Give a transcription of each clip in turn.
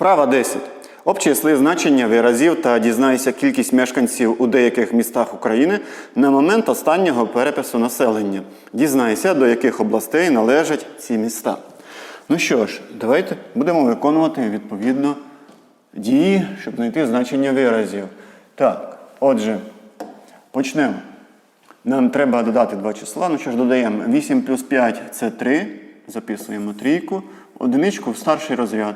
Вправа 10. Обчисли значення виразів та дізнайся кількість мешканців у деяких містах України на момент останнього перепису населення. Дізнайся, до яких областей належать ці міста. Ну що ж, давайте будемо виконувати відповідно дії, щоб знайти значення виразів. Так, отже, почнемо. Нам треба додати два числа. Ну що ж, додаємо 8 плюс 5 це 3. Записуємо трійку. Одиничку в старший розряд.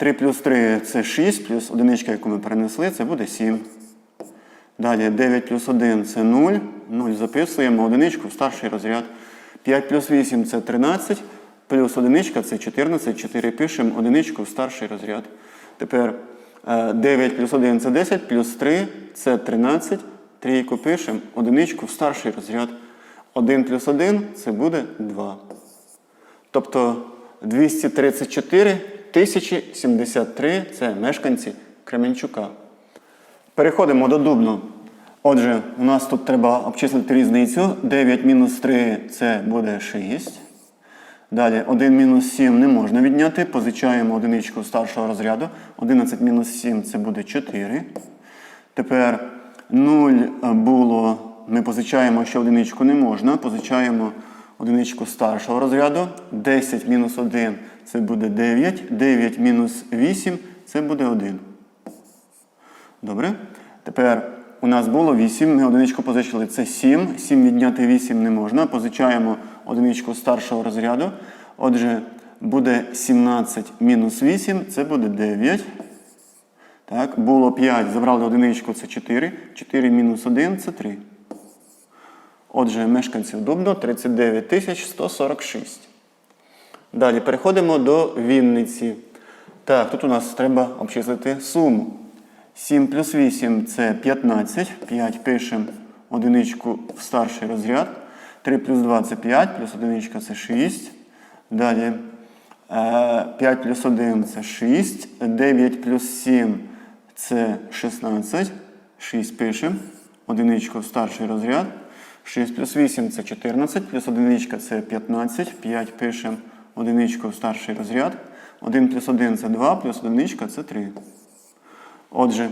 3 плюс 3 це 6, плюс одиничка, яку ми перенесли, це буде 7. Далі 9 плюс 1 це 0. 0 записуємо одиничку в старший розряд. 5 плюс 8 це 13. Плюс одиничка це 14. 4 пишемо одиничку в старший розряд. Тепер е, 9 плюс 1 це 10, плюс 3 це 13. Трійку пишемо, одиничку в старший розряд. 1 плюс 1 це буде 2. Тобто 234 тисячі 73 це мешканці Кременчука. Переходимо до дубну. Отже, у нас тут треба обчислити різницю. 9 мінус 3 це буде 6. Далі 1 мінус 7 не можна відняти. Позичаємо одиничку старшого розряду. 11 мінус 7 це буде 4. Тепер 0 було, ми позичаємо, що одиничку не можна. Позичаємо одиничку старшого розряду. 10 мінус 1 це буде 9. 9 мінус 8 це буде 1. Добре? Тепер у нас було 8, ми одиничку позичили, це 7. 7 відняти 8 не можна. Позичаємо одиничку старшого розряду. Отже, буде 17 мінус 8, це буде 9. Так, було 5, забрали одиничку, це 4. 4 мінус 1 це 3. Отже, мешканців Дубно 39 146. Далі переходимо до Вінниці. Так, тут у нас треба обчислити суму. 7 плюс 8 це 15. 5 пишемо одиничку в старший розряд. 3 плюс 2 це 5, плюс одиничка це 6. Далі 5 плюс 1 це 6. 9 плюс 7 це 16. 6 пишемо. Одиничку в старший розряд. 6 плюс 8 це 14, плюс одиничка це 15. 5 пишемо одиничку в старший розряд. 1 плюс 1 це 2, плюс одиничка це 3. Отже,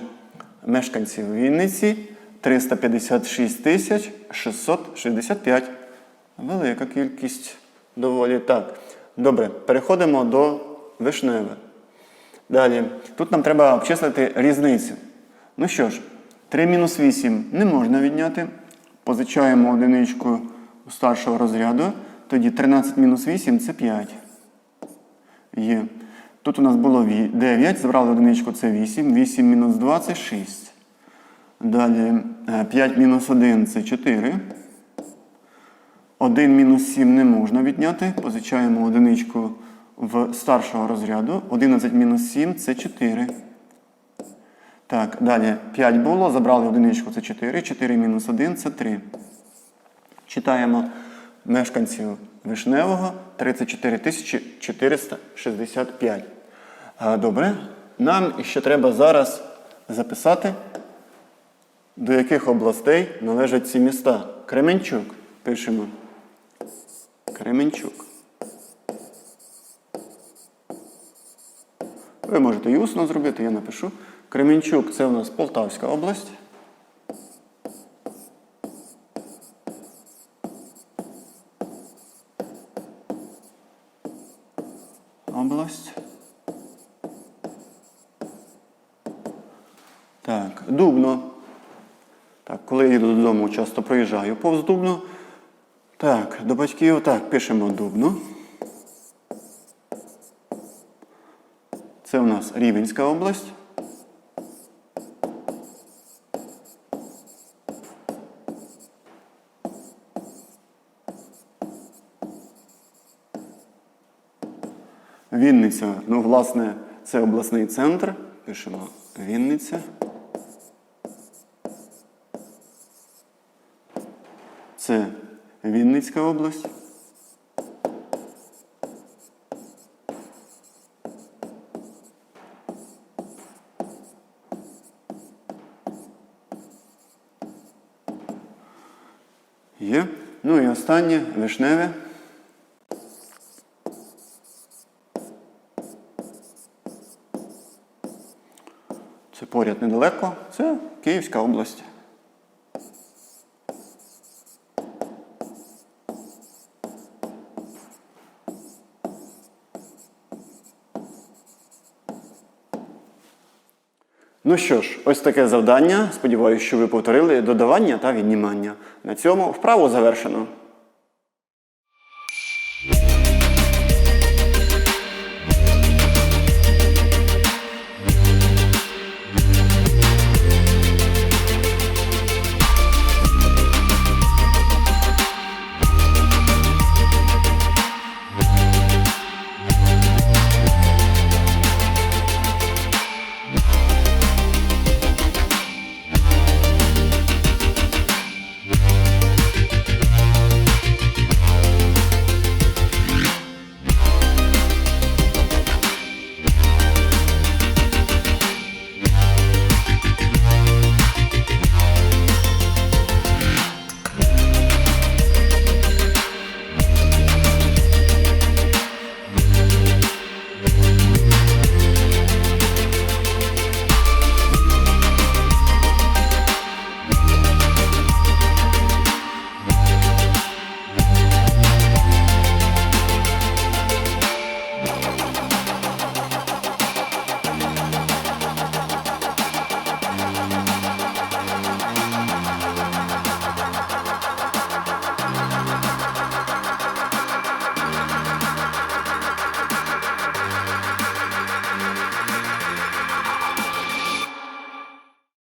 мешканців Вінниці 356 тисяч 665. Велика кількість доволі так. Добре, переходимо до Вишневе. Далі, тут нам треба обчислити різницю. Ну що ж, 3 мінус 8 не можна відняти. Позичаємо одиничку старшого розряду. Тоді 13 мінус 8 це 5. Є. Тут у нас було 9, забрали одиничку це 8. 8 мінус 2 це 6. Далі 5 мінус 1 це 4. 1 мінус 7 не можна відняти. Позичаємо одиничку в старшого розряду. 11 мінус 7 це 4. Так, далі 5 було, забрали одиничку це 4. 4 мінус 1 це 3. Читаємо мешканців Вишневого 34 465. Добре. Нам ще треба зараз записати, до яких областей належать ці міста. Кременчук. Пишемо. Кременчук. Ви можете і усно зробити, я напишу. Кременчук це у нас Полтавська область. Область. Так, Дубно. Так, коли я їду додому, часто проїжджаю повз Дубно. Так, до батьків так, пишемо Дубно. Це у нас Рівенська область. Вінниця, ну, власне, це обласний центр. Пишемо Вінниця. Це Вінницька область. Є. Ну і останнє вишневе. Поряд недалеко. Це Київська область. Ну що ж, ось таке завдання. Сподіваюся, що ви повторили додавання та віднімання. На цьому вправу завершено.